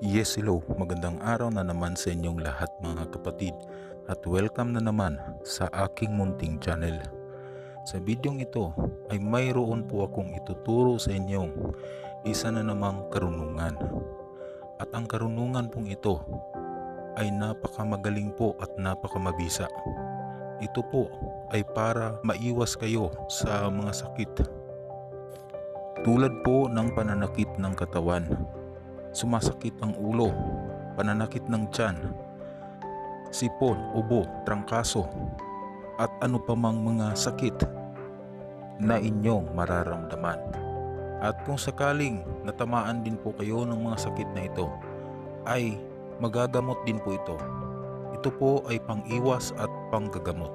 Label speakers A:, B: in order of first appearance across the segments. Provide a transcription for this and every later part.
A: Yes, hello. Magandang araw na naman sa inyong lahat mga kapatid at welcome na naman sa aking munting channel. Sa bidyong ito ay mayroon po akong ituturo sa inyong isa na namang karunungan. At ang karunungan pong ito ay napakamagaling po at napakamabisa. Ito po ay para maiwas kayo sa mga sakit. Tulad po ng pananakit ng katawan, sumasakit ang ulo, pananakit ng tiyan, sipon, ubo, trangkaso, at ano pa mang mga sakit na inyong mararamdaman. At kung sakaling natamaan din po kayo ng mga sakit na ito, ay magagamot din po ito. Ito po ay pang-iwas at panggagamot.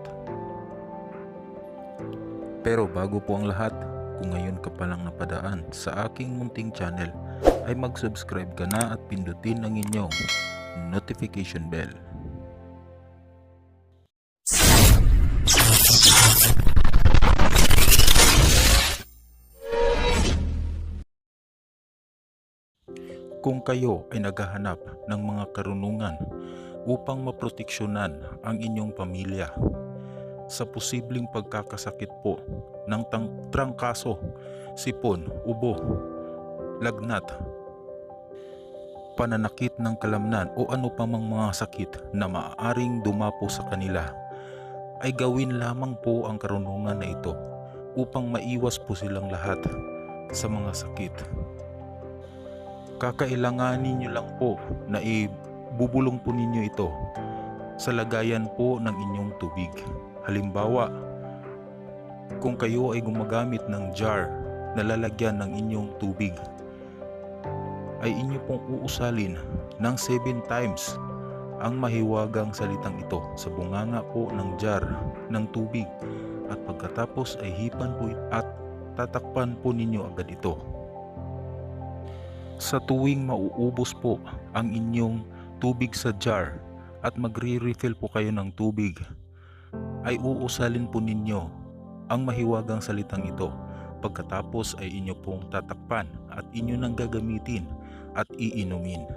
A: Pero bago po ang lahat, kung ngayon ka palang napadaan sa aking munting channel, ay mag-subscribe ka na at pindutin ang inyong notification bell. Kung kayo ay naghahanap ng mga karunungan upang maproteksyonan ang inyong pamilya sa posibleng pagkakasakit po ng trangkaso, sipon, ubo, lagnat, pananakit ng kalamnan o ano pa mang mga sakit na maaaring dumapo sa kanila ay gawin lamang po ang karunungan na ito upang maiwas po silang lahat sa mga sakit. Kakailanganin nyo lang po na ibubulong po ninyo ito sa lagayan po ng inyong tubig. Halimbawa, kung kayo ay gumagamit ng jar na lalagyan ng inyong tubig, ay inyo pong uusalin ng 7 times ang mahiwagang salitang ito sa bunganga po ng jar ng tubig at pagkatapos ay hipan po at tatakpan po ninyo agad ito. Sa tuwing mauubos po ang inyong tubig sa jar at magre-refill po kayo ng tubig, ay uusalin po ninyo ang mahiwagang salitang ito. Pagkatapos ay inyo pong tatakpan at inyo nang gagamitin at iinumin.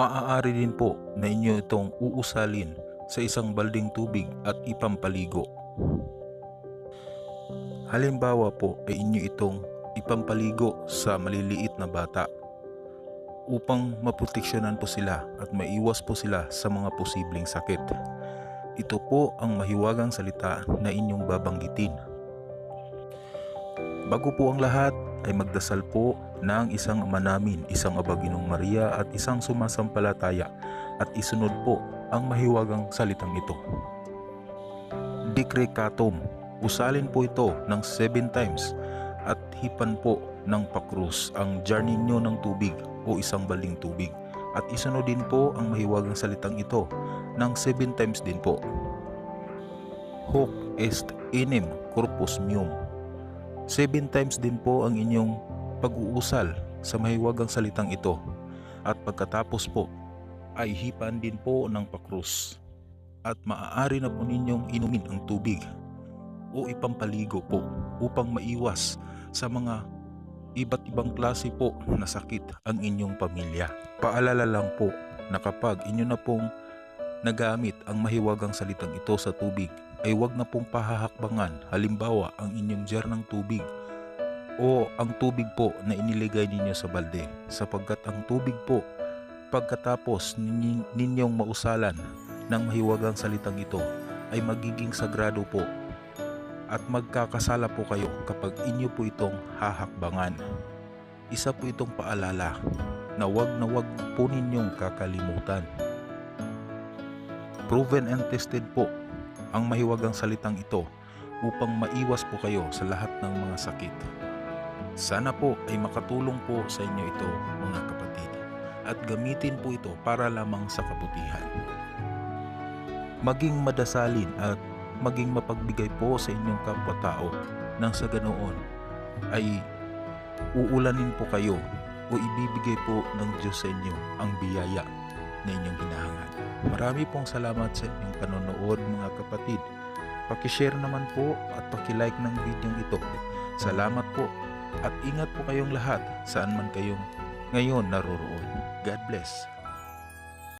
A: Maaari din po na inyo itong uusalin sa isang balding tubig at ipampaligo. Halimbawa po ay inyo itong ipampaligo sa maliliit na bata upang maproteksyonan po sila at maiwas po sila sa mga posibleng sakit. Ito po ang mahiwagang salita na inyong babanggitin. Bago po ang lahat ay magdasal po ng isang ama namin, isang abaginong Maria at isang sumasampalataya at isunod po ang mahiwagang salitang ito. Decrecatum, usalin po ito ng 7 times at hipan po ng pakrus ang jar ninyo ng tubig o isang baling tubig at isunod din po ang mahiwagang salitang ito ng 7 times din po. Hoc est enim corpus meum. 7 times din po ang inyong pag-uusal sa mahiwagang salitang ito at pagkatapos po ay hipan din po ng pakrus at maaari na po ninyong inumin ang tubig o ipampaligo po upang maiwas sa mga iba't ibang klase po na sakit ang inyong pamilya. Paalala lang po na kapag inyo na pong nagamit ang mahiwagang salitang ito sa tubig ay huwag na pong pahahakbangan halimbawa ang inyong jar ng tubig o ang tubig po na iniligay ninyo sa balde sapagkat ang tubig po pagkatapos ninyong mausalan ng mahiwagang salitang ito ay magiging sagrado po at magkakasala po kayo kapag inyo po itong hahakbangan. Isa po itong paalala na wag na wag po ninyong kakalimutan. Proven and tested po ang mahiwagang salitang ito upang maiwas po kayo sa lahat ng mga sakit. Sana po ay makatulong po sa inyo ito mga kapatid at gamitin po ito para lamang sa kabutihan. Maging madasalin at maging mapagbigay po sa inyong kapwa-tao nang sa ganoon ay uulanin po kayo o ibibigay po ng Diyos sa inyo ang biyaya na inyong hinahangad. Marami pong salamat sa inyong panonood mga kapatid. Pakishare naman po at pakilike ng video ito. Salamat po at ingat po kayong lahat saan man kayong ngayon naroroon. God bless.